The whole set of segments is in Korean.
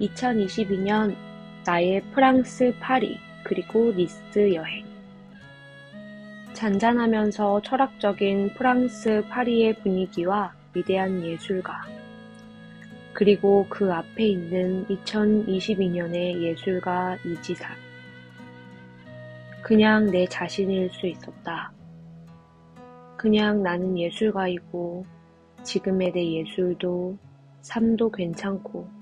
2022년 나의 프랑스 파리 그리고 니스 여행. 잔잔하면서 철학적인 프랑스 파리의 분위기와 위대한 예술가. 그리고 그 앞에 있는 2022년의 예술가 이지산 그냥 내 자신일 수 있었다. 그냥 나는 예술가이고 지금의 내 예술도 삶도 괜찮고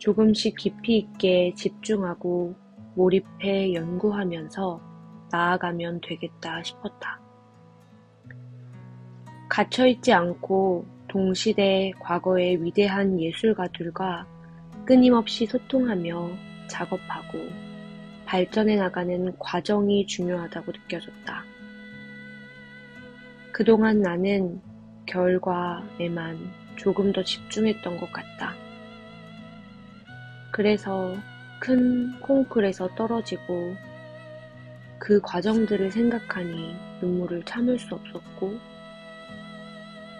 조금씩 깊이 있게 집중하고 몰입해 연구하면서 나아가면 되겠다 싶었다. 갇혀있지 않고 동시대 과거의 위대한 예술가들과 끊임없이 소통하며 작업하고 발전해 나가는 과정이 중요하다고 느껴졌다. 그동안 나는 결과에만 조금 더 집중했던 것 같다. 그래서 큰 콩쿨에서 떨어지고 그 과정들을 생각하니 눈물을 참을 수 없었고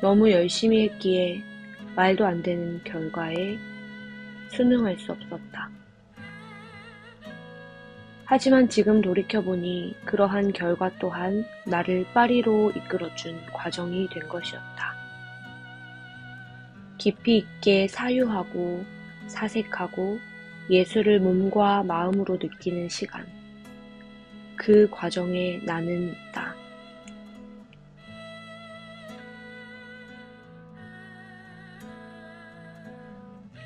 너무 열심히 했기에 말도 안 되는 결과에 순응할 수 없었다. 하지만 지금 돌이켜보니 그러한 결과 또한 나를 파리로 이끌어준 과정이 된 것이었다. 깊이 있게 사유하고 사색하고 예술을 몸과 마음으로 느끼는 시간. 그 과정에 나는 있다.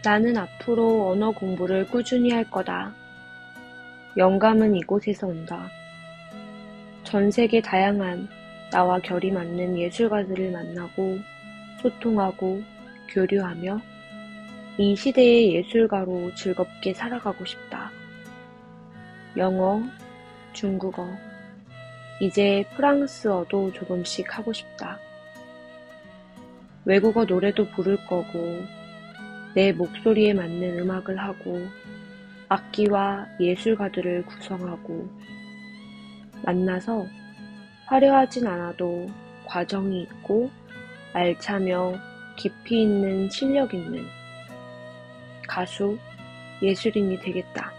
나는 앞으로 언어 공부를 꾸준히 할 거다. 영감은 이곳에서 온다. 전 세계 다양한 나와 결이 맞는 예술가들을 만나고 소통하고 교류하며 이 시대의 예술가로 즐겁게 살아가고 싶다. 영어, 중국어, 이제 프랑스어도 조금씩 하고 싶다. 외국어 노래도 부를 거고, 내 목소리에 맞는 음악을 하고, 악기와 예술가들을 구성하고, 만나서 화려하진 않아도 과정이 있고, 알차며 깊이 있는 실력 있는 가수, 예술인이 되겠다.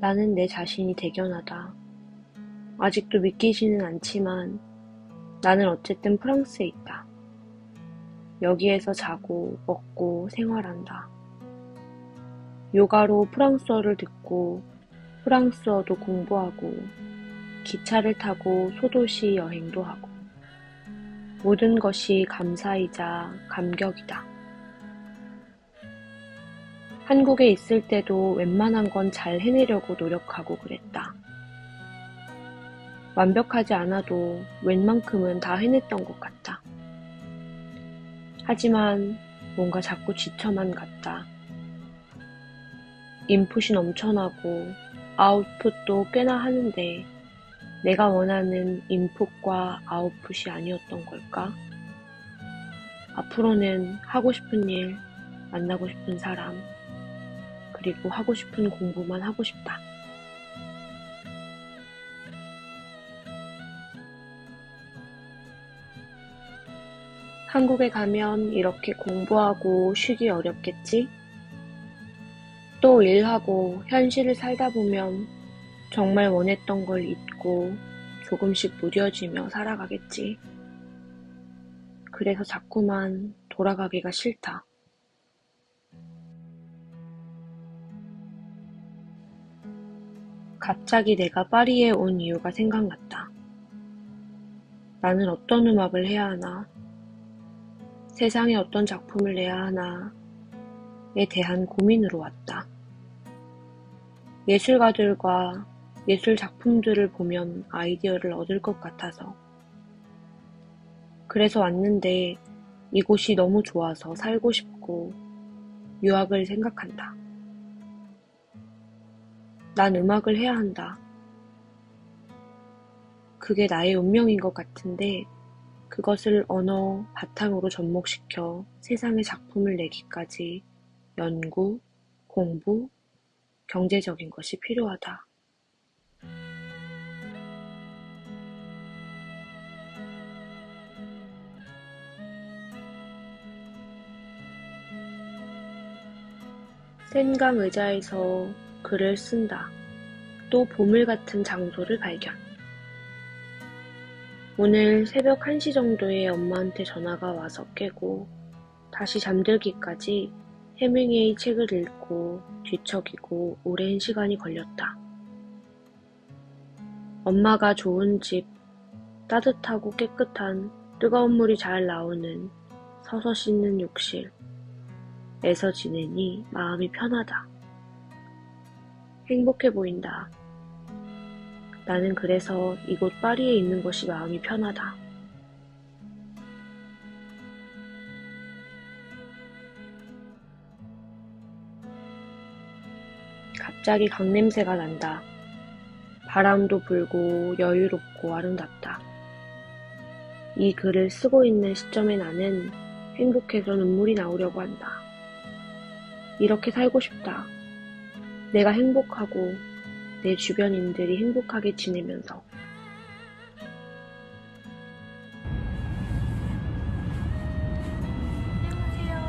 나는 내 자신이 대견하다. 아직도 믿기지는 않지만 나는 어쨌든 프랑스에 있다. 여기에서 자고 먹고 생활한다. 요가로 프랑스어를 듣고 프랑스어도 공부하고 기차를 타고 소도시 여행도 하고 모든 것이 감사이자 감격이다. 한국에 있을 때도 웬만한 건 잘 해내려고 노력하고 그랬다. 완벽하지 않아도 웬만큼은 다 해냈던 것 같다. 하지만 뭔가 자꾸 지쳐만 갔다. 인풋이 넘쳐나고 아웃풋도 꽤나 하는데 내가 원하는 인풋과 아웃풋이 아니었던 걸까? 앞으로는 하고 싶은 일, 만나고 싶은 사람, 그리고 하고 싶은 공부만 하고 싶다. 한국에 가면 이렇게 공부하고 쉬기 어렵겠지? 또 일하고 현실을 살다 보면 정말 원했던 걸 잊고 조금씩 무뎌지며 살아가겠지. 그래서 자꾸만 돌아가기가 싫다. 갑자기 내가 파리에 온 이유가 생각났다. 나는 어떤 음악을 해야 하나? 세상에 어떤 작품을 내야 하나?에 대한 고민으로 왔다. 예술가들과 예술 작품들을 보면 아이디어를 얻을 것 같아서. 그래서 왔는데 이곳이 너무 좋아서 살고 싶고 유학을 생각한다. 난 음악을 해야 한다. 그게 나의 운명인 것 같은데 그것을 언어 바탕으로 접목시켜 세상에 작품을 내기까지 연구, 공부, 경제적인 것이 필요하다. 센강 의자에서 글을 쓴다. 또 보물 같은 장소를 발견. 오늘 새벽 1시 정도에 엄마한테 전화가 와서 깨고 다시 잠들기까지 해밍웨이 책을 읽고 뒤척이고 오랜 시간이 걸렸다. 엄마가 좋은 집, 따뜻하고 깨끗한 뜨거운 물이 잘 나오는 서서 씻는 욕실, 에서 지내니 마음이 편하다. 행복해 보인다. 나는 그래서 이곳 파리에 있는 것이 마음이 편하다. 갑자기 강냄새가 난다. 바람도 불고 여유롭고 아름답다. 이 글을 쓰고 있는 시점에 나는 행복해서 눈물이 나오려고 한다. 이렇게 살고 싶다. 내가 행복하고 내 주변인들이 행복하게 지내면서. 안녕하세요.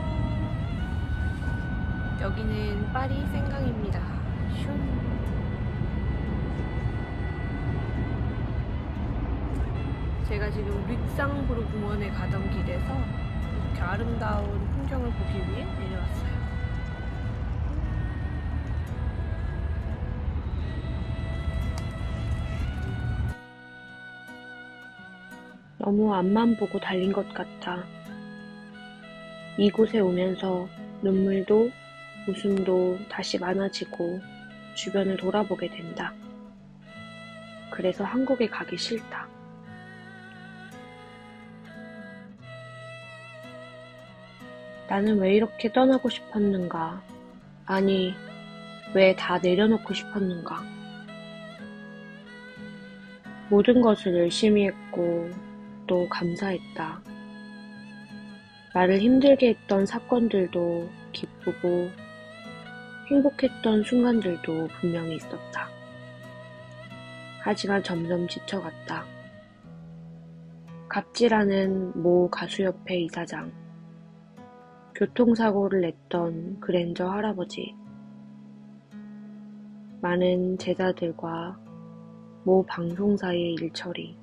여기는 파리 생강입니다. 슝. 제가 지금 릭상브루 공원에 가던 길에서 이렇게 아름다운 풍경을 보기 위해 내려왔어요. 너무 앞만 보고 달린 것 같아. 이곳에 오면서 눈물도 웃음도 다시 많아지고 주변을 돌아보게 된다. 그래서 한국에 가기 싫다. 나는 왜 이렇게 떠나고 싶었는가? 아니, 왜 다 내려놓고 싶었는가? 모든 것을 열심히 했고, 또 감사했다. 나를 힘들게 했던 사건들도 기쁘고, 행복했던 순간들도 분명히 있었다. 하지만 점점 지쳐갔다. 갑질하는 모 가수협회 이사장, 교통사고를 냈던 그랜저 할아버지, 많은 제자들과 모 방송사의 일처리,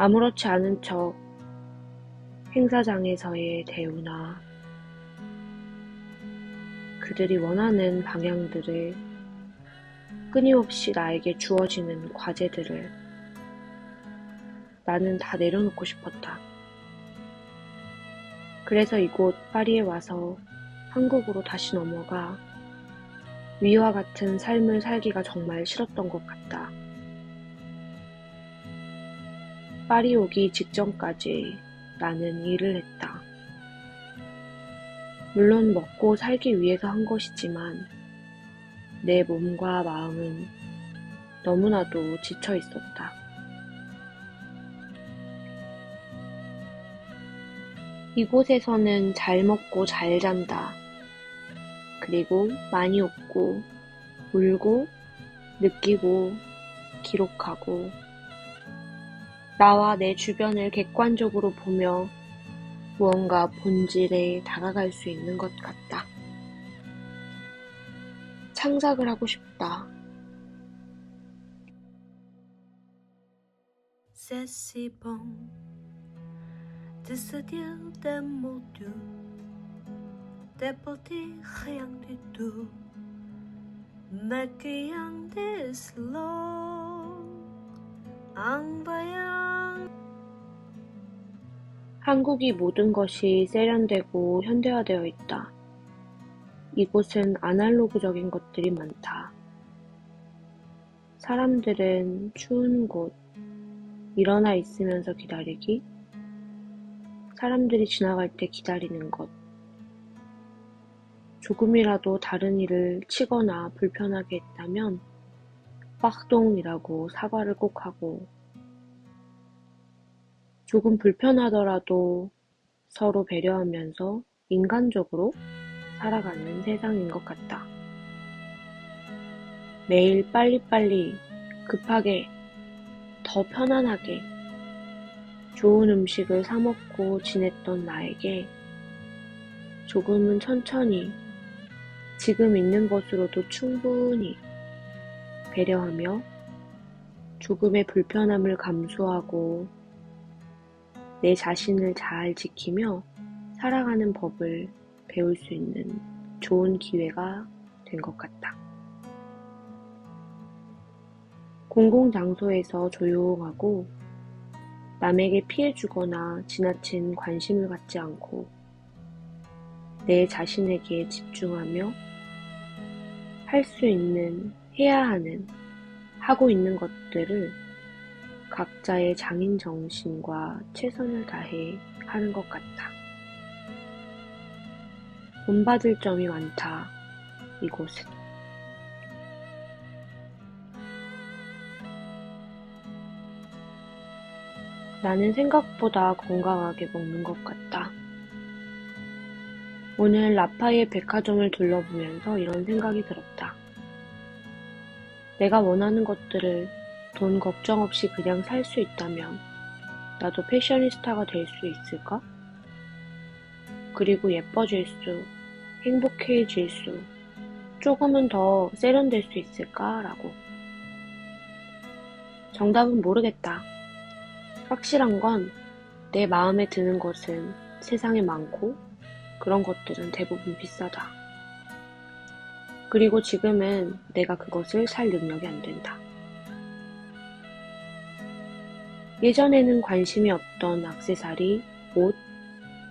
아무렇지 않은 척 행사장에서의 대우나 그들이 원하는 방향들을 끊임없이 나에게 주어지는 과제들을 나는 다 내려놓고 싶었다. 그래서 이곳 파리에 와서 한국으로 다시 넘어가 위와 같은 삶을 살기가 정말 싫었던 것 같다. 파리 오기 직전까지 나는 일을 했다. 물론 먹고 살기 위해서 한 것이지만 내 몸과 마음은 너무나도 지쳐 있었다. 이곳에서는 잘 먹고 잘 잔다. 그리고 많이 웃고, 울고, 느끼고, 기록하고, 나와 내 주변을 객관적으로 보며 무언가 본질에 다가갈 수 있는 것 같다. 창작을 하고 싶다. En voyant 한국이 모든 것이 세련되고 현대화되어 있다. 이곳은 아날로그적인 것들이 많다. 사람들은 추운 곳, 일어나 있으면서 기다리기, 사람들이 지나갈 때 기다리는 것, 조금이라도 다른 일을 치거나 불편하게 했다면 빡동이라고 사과를 꼭 하고 조금 불편하더라도 서로 배려하면서 인간적으로 살아가는 세상인 것 같다. 매일 빨리빨리 급하게 더 편안하게 좋은 음식을 사먹고 지냈던 나에게 조금은 천천히 지금 있는 것으로도 충분히 배려하며 조금의 불편함을 감수하고 내 자신을 잘 지키며 살아가는 법을 배울 수 있는 좋은 기회가 된 것 같다. 공공장소에서 조용하고 남에게 피해 주거나 지나친 관심을 갖지 않고 내 자신에게 집중하며 할 수 있는, 해야 하는, 하고 있는 것들을 각자의 장인 정신과 최선을 다해 하는 것 같다. 본받을 점이 많다, 이곳은. 나는 생각보다 건강하게 먹는 것 같다. 오늘 라파의 백화점을 둘러보면서 이런 생각이 들었다. 내가 원하는 것들을 돈 걱정 없이 그냥 살 수 있다면 나도 패셔니스타가 될 수 있을까? 그리고 예뻐질 수, 행복해질 수, 조금은 더 세련될 수 있을까라고. 정답은 모르겠다. 확실한 건 내 마음에 드는 것은 세상에 많고 그런 것들은 대부분 비싸다. 그리고 지금은 내가 그것을 살 능력이 안 된다. 예전에는 관심이 없던 악세사리, 옷,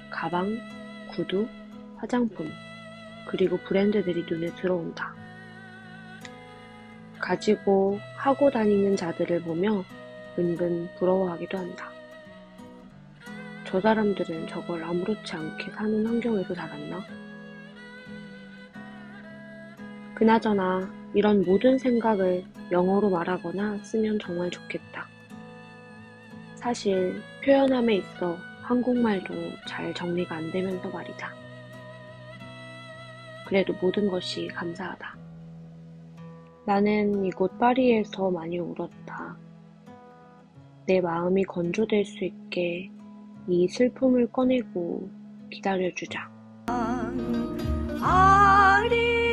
가방, 구두, 화장품, 그리고 브랜드들이 눈에 들어온다. 가지고 하고 다니는 자들을 보며 은근 부러워하기도 한다. 저 사람들은 저걸 아무렇지 않게 사는 환경에서 자랐나? 그나저나 이런 모든 생각을 영어로 말하거나 쓰면 정말 좋겠다. 사실 표현함에 있어 한국말도 잘 정리가 안 되면서 말이다. 그래도 모든 것이 감사하다. 나는 이곳 파리에서 많이 울었다. 내 마음이 건조될 수 있게 이 슬픔을 꺼내고 기다려주자. 아리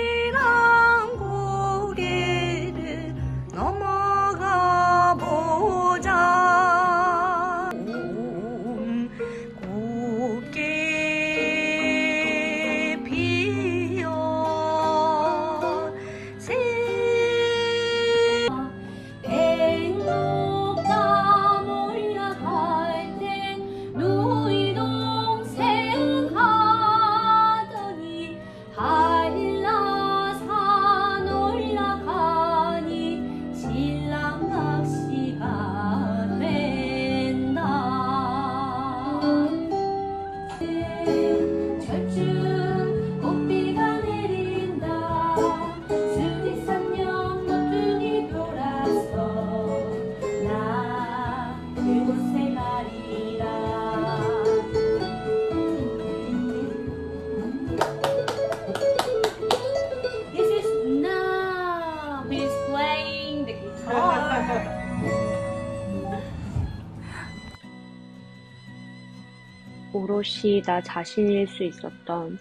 오롯이 나 자신일 수 있었던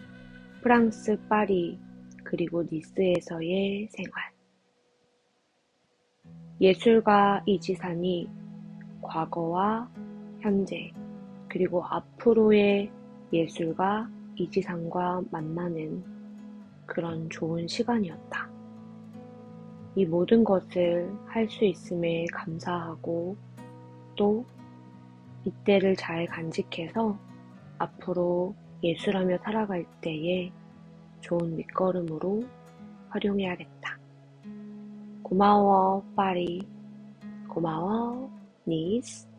프랑스 파리 그리고 니스에서의 생활. 예술가 이지산이 과거와 현재 그리고 앞으로의 예술가 이지산과 만나는 그런 좋은 시간이었다. 이 모든 것을 할 수 있음에 감사하고 또 이때를 잘 간직해서 앞으로 예술하며 살아갈 때에 좋은 밑거름으로 활용해야겠다. 고마워, 파리. 고마워, 니스.